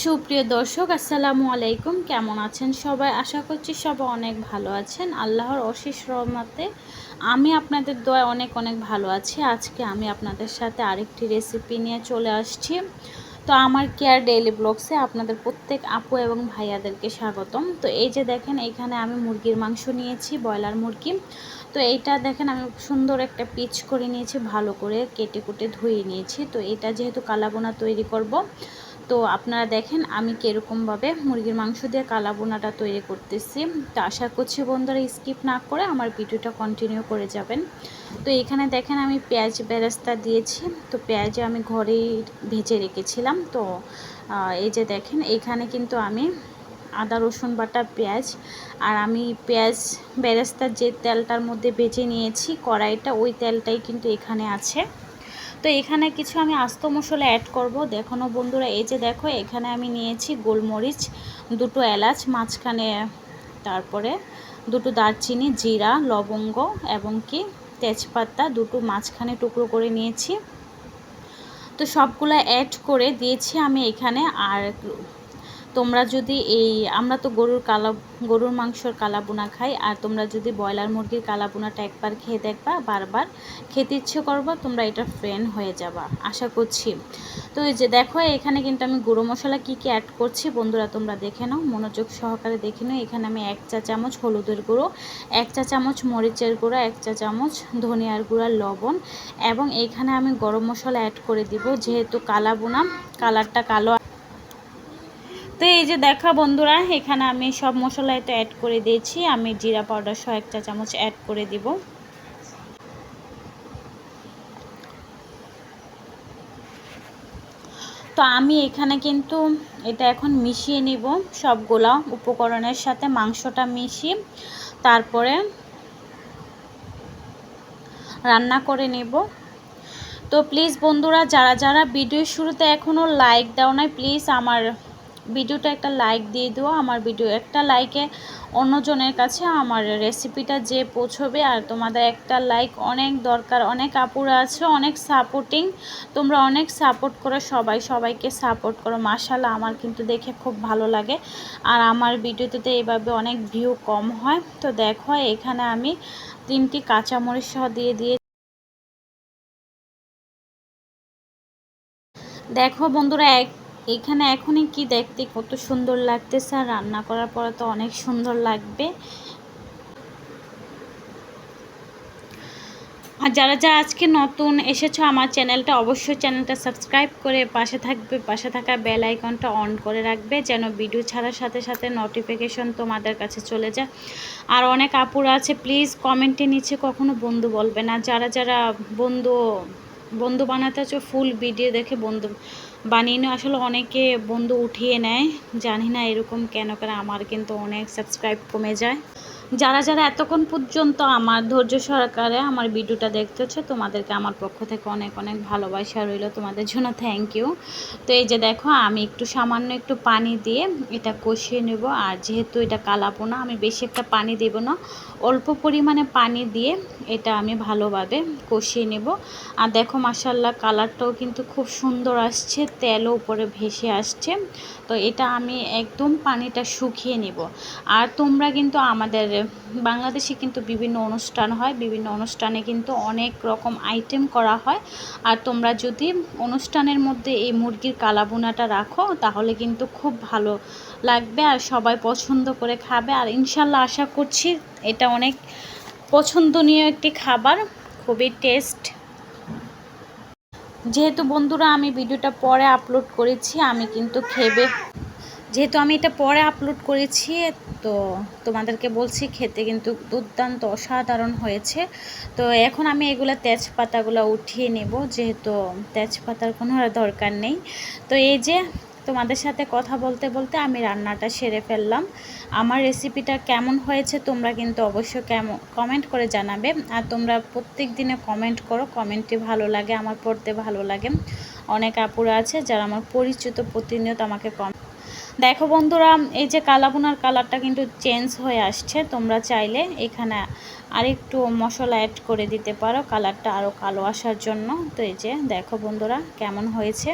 সুপ্রিয় দর্শক, আসসালামু আলাইকুম। কেমন আছেন সবাই? আশা করছি সবাই অনেক ভালো আছেন। আল্লাহর অশেষ রহমতে আমি আপনাদের দোয়া অনেক অনেক ভালো আছি। আজকে আমি আপনাদের সাথে আরেকটি রেসিপি নিয়ে চলে আসছি। তো আমার কেয়ার ডেইলি ব্লগসে আপনাদের প্রত্যেক আপু এবং ভাইয়াদেরকে স্বাগতম। তো এই যে দেখেন, এখানে আমি মুরগির মাংস নিয়েছি, ব্রয়লার মুরগি। তো এইটা দেখেন, আমি সুন্দর একটা পিচ করে নিয়েছি, ভালো করে কেটে কুটে ধুয়ে নিয়েছি। তো এটা যেহেতু কালাবোনা তৈরি করব তো আপনারা দেখেন আমি কীরকমভাবে মুরগির মাংস দিয়ে কালা বোনাটা তৈরি করতেছি। তো আশা করছি বন্ধুরা স্কিপ না করে আমার ভিডিওটা কন্টিনিউ করে যাবেন। তো এখানে দেখেন আমি পেঁয়াজ বেরাস্তা দিয়েছি। তো পেঁয়াজ আমি ঘরেই ভেজে রেখেছিলাম। তো এই যে দেখেন এখানে কিন্তু আমি আদা, রসুন, বাটা, পেঁয়াজ আর আমি পেঁয়াজ বেরেস্তার যে তেলটার মধ্যে বেজে নিয়েছি, কড়াইটা ওই তেলটাই কিন্তু এখানে আছে। তো এখানে কিছু আমি আস্ত মশলা অ্যাড করব। দেখো বন্ধুরা, এই যে দেখো, এখানে আমি নিয়েছি গোলমরিচ, দুটো এলাচ, মাঝখানে তারপরে দুটো দারচিনি, জিরা, লবঙ্গ এবং কি তেজপাতা, দুটো মাঝখানে টুকরো করে নিয়েছি। তো সবগুলো অ্যাড করে দিয়েছি আমি এখানে। আর তোমরা যদি এই, আমরা তো গরুর কালা, গরুর মাংসর কালাবোনা খাই, আর তোমরা যদি ব্রয়লার মুরগির কালাবোনাটা একবার খেয়ে দেখবা, বারবার খেতে ইচ্ছে করবা, তোমরা এটা ফ্রেন্ড হয়ে যাবা। আশা করছি। তো এই যে দেখো, এখানে কিন্তু আমি গুঁড়ো মশলা কি কি অ্যাড করছি, বন্ধুরা তোমরা দেখে নাও, মনোযোগ সহকারে দেখে নাও। এখানে আমি এক চা চামচ হলুদের গুঁড়ো, এক চা চামচ মরিচের গুঁড়ো, এক চা চামচ ধনিয়ার গুঁড়া, লবণ, এবং এখানে আমি গরম মশলা অ্যাড করে দিব, যেহেতু কালাবোনা কালারটা কালো তো এই যে দেখা বন্ধুরা, এখানে আমি সব মশলা এটা অ্যাড করে দিয়েছি। আমি জিরা পাউডার সহ এক চা চামচ অ্যাড করে দিব। তো আমি এখানে কিন্তু এটা এখন মিশিয়ে নিব সবগুলা উপকরণের সাথে, মাংসটা মিশিয়ে। তারপরে রান্না করে নেব। তো প্লিজ বন্ধুরা, যারা যারা ভিডিওর শুরুতে এখনও লাইক দাও নাই প্লিজ আমার ভিডিওটা একটা লাইক দিয়ে দিও, আমার ভিডিও একটা লাইকে অন্যজনের কাছে আমার রেসিপিটা যে পৌঁছবে। আর তোমাদের একটা লাইক অনেক দরকার, অনেক আপুরা আছে, অনেক সাপোর্টিং তোমরা অনেক সাপোর্ট করো সবাই, সবাইকে সাপোর্ট করো। মাসাল্লাহ আমার কিন্তু দেখে খুব ভালো লাগে। আর আমার ভিডিওতে এইভাবে অনেক ভিউ কম হয়। তো দেখো, এখানে আমি তিনটি কাঁচামরিচ সহ দিয়ে দিয়ে দেখো বন্ধুরা, এক এখানে এখনই কি দেখতে কত সুন্দর লাগতেছে আর রান্না করার পরে তো অনেক সুন্দর লাগবে। আর যারা যারা আজকে নতুন এসেছ আমার চ্যানেলটা অবশ্যই চ্যানেলটা সাবস্ক্রাইব করে পাশে থাকবে, পাশে থাকা বেল আইকনটা অন করে রাখবে যেন ভিডিও ছাড়ার সাথে সাথে নোটিফিকেশন তোমাদের কাছে চলে যায়। আর অনেক আপুরা আছে প্লিজ কমেন্টে নিচে কখনো বন্ধু বলবে না। যারা যারা বন্ধু বন্ধু বানাতে আছো ফুল ভিডিও দেখে বন্ধু বানিয়ে নিয়ে আসলে অনেকে বন্ধু উঠিয়ে নেয়। জানি না এরকম কেন কেন আমার কিন্তু অনেক সাবস্ক্রাইব কমে যায়। যারা যারা এতক্ষণ পর্যন্ত আমার ধৈর্য সহকারে আমার ভিডিওটা দেখতেছে তোমাদেরকে আমার পক্ষ থেকে অনেক অনেক ভালোবাসা রইল তোমাদের জন্য থ্যাংক ইউ তো এই যে দেখো, আমি একটু সামান্য একটু পানি দিয়ে এটা কষিয়ে নেব, আর যেহেতু এটা কালাবো না আমি বেশি একটা পানি দেব না, অল্প পরিমাণে পানি দিয়ে এটা আমি ভালোভাবে কষিয়ে নেব। আর দেখো মাসাল্লাহ কালারটাও কিন্তু খুব সুন্দর আসছে, তেলও উপরে ভেসে আসছে, তো এটা আমি একদম পানিটা শুকিয়ে নেব। আর তোমরা কিন্তু আমাদের বাংলাদেশে কিন্তু বিভিন্ন অনুষ্ঠান হয়, বিভিন্ন অনুষ্ঠানে কিন্তু অনেক রকম আইটেম করা হয়। আর তোমরা যদি অনুষ্ঠানের মধ্যে এই মুরগির কালাবোনাটা রাখো, তাহলে কিন্তু খুব ভালো লাগবে আর সবাই পছন্দ করে খাবে। আর ইনশাল্লাহ আশা করছি এটা অনেক পছন্দনীয় একটি খাবার, খুবই টেস্ট যেহেতু বন্ধুরা আমি ভিডিওটা পরে আপলোড করেছি, আমি কিন্তু খেবে যেহেতু আমি এটা পরে আপলোড করেছি, তো তোমাদেরকে বলছি খেতে কিন্তু দুর্দান্ত, অসাধারণ হয়েছে। তো এখন আমি এগুলো তেজপাতাগুলো উঠিয়ে নেব, যেহেতু তেজপাতার কোনো দরকার নেই। তো এই যে তোমাদের সাথে কথা বলতে বলতে আমি রান্নাটা সেরে ফেললাম। আমার রেসিপিটা কেমন হয়েছে তোমরা কিন্তু অবশ্যই কেমন কমেন্ট করে জানাবে। আর তোমরা প্রত্যেক দিনে কমেন্ট করো কমেন্টটি ভালো লাগে, আমার পড়তে ভালো লাগে। অনেক আপুরা আছে যারা আমার পরিচিত প্রতিনিয়ত আমাকে কম দেখো বন্ধুরা, এই যে কালাবোনার কালারটা কিন্তু চেঞ্জ হয়ে আসছে। তোমরা চাইলে এখানে আরেকটু মশলা অ্যাড করে দিতে পারো, কালারটা আরও কালো আসার জন্য। তো এই যে, দেখো বন্ধুরা কেমন হয়েছে।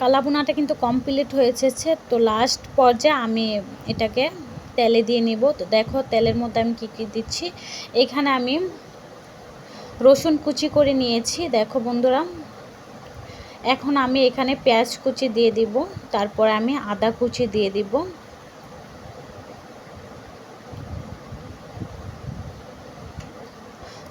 কালাবোনাটা কিন্তু কমপ্লিট হয়েছে তো লাস্ট পর্যায়ে আমি এটাকে তেলে দিয়ে নিব। তো দেখো তেলের মধ্যে আমি কী কী দিচ্ছি। এখানে আমি রসুন কুচি করে নিয়েছি। দেখো বন্ধুরা, এখন আমি এখানে পেঁয়াজ কুচি দিয়ে দিব, তারপর আমি আদা কুচি দিয়ে দিব।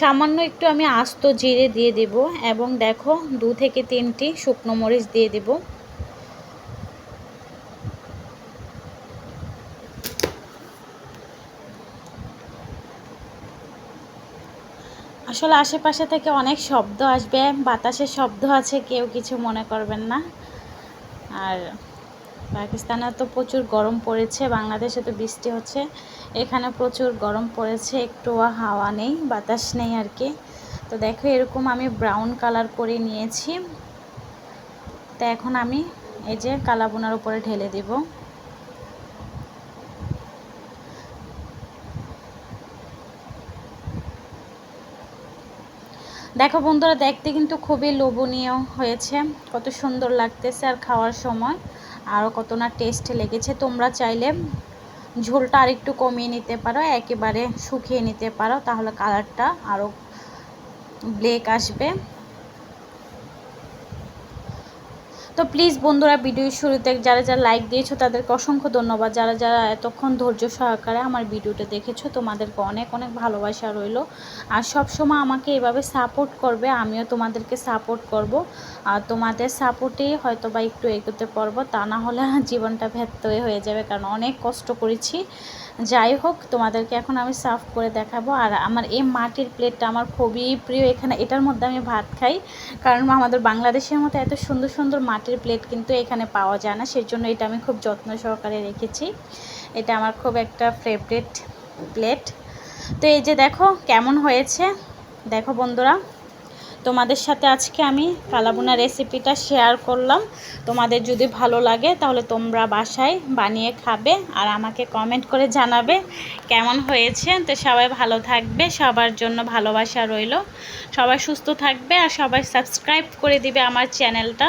সামান্য একটু আমি আস্ত জিরে দিয়ে দেব, এবং দেখো দু থেকে তিনটি শুকনো মরিচ দিয়ে দেব। আসলে আশেপাশে থেকে অনেক শব্দ আসবে, বাতাসের শব্দ আছে, কেউ কিছু মনে করবেন না। আর পাকিস্তানে তো প্রচুর গরম পড়েছে, বাংলাদেশে তো বৃষ্টি হচ্ছে। এখানে প্রচুর গরম পড়েছে একটু হাওয়া নেই, বাতাস নেই আর কি। তো দেখো, এরকম আমি ব্রাউন কালার করে নিয়েছি। তো এখন আমি এই যে কালাবোনার উপরে ঢেলে দেবো। দেখো বন্ধুরা, দেখতে কিন্তু খুবই লোভনীয় হয়েছে। কত সুন্দর লাগতেছে আর খাওয়ার সময়। আরও কত না টেস্ট লেগেছে। তোমরা চাইলে ঝোলটা আরেকটু কমিয়ে নিতে পারো, একেবারে শুকিয়ে নিতে পারো, তাহলে কালারটা আরও ব্লেক আসবে। তো প্লিজ বন্ধুরা ভিডিওর শুরুতে যারা যারা লাইক দিয়েছ, তাদেরকে অসংখ্য ধন্যবাদ। যারা যারা এতক্ষণ ধৈর্য সহকারে আমার ভিডিওটা দেখেছ, তোমাদেরকে অনেক অনেক ভালোবাসা রইল। আর সব সময় আমাকে এভাবে সাপোর্ট করবে, আমিও তোমাদেরকে সাপোর্ট করব। আর তোমাদের সাপোর্টেই হয়তো বা একটু এগোতে পারব, তা না হলে জীবনটা ব্যর্থ হয়ে যাবে, কারণ অনেক কষ্ট করেছি। যাই হোক, তোমাদেরকে এখন আমি সার্ভ করে দেখাবো। আর আমার এই মাটির প্লেটটা আমার খুবই প্রিয়। এখানে এটার মধ্যে আমি ভাত খাই, কারণ আমাদের বাংলাদেশের মতো এত সুন্দর সুন্দর মাটির প্লেট কিন্তু এখানে পাওয়া যায় না। সেই জন্য এটা আমি খুব যত্ন সহকারে রেখেছি। এটা আমার খুব একটা ফেভারেট প্লেট তো এই যে দেখো কেমন হয়েছে? দেখো বন্ধুরা, তোমাদের সাথে আজকে আমি কালাবুনা রেসিপিটা শেয়ার করলাম। তোমাদের যদি ভালো লাগে তাহলে তোমরা বাসায় বানিয়ে খাবে আর আমাকে কমেন্ট করে জানাবে কেমন হয়েছে। তো সবাই ভালো থাকবে, সবার জন্য ভালোবাসা রইল। সবাই সুস্থ থাকবে আর সবাই সাবস্ক্রাইব করে দিবে আমার চ্যানেলটা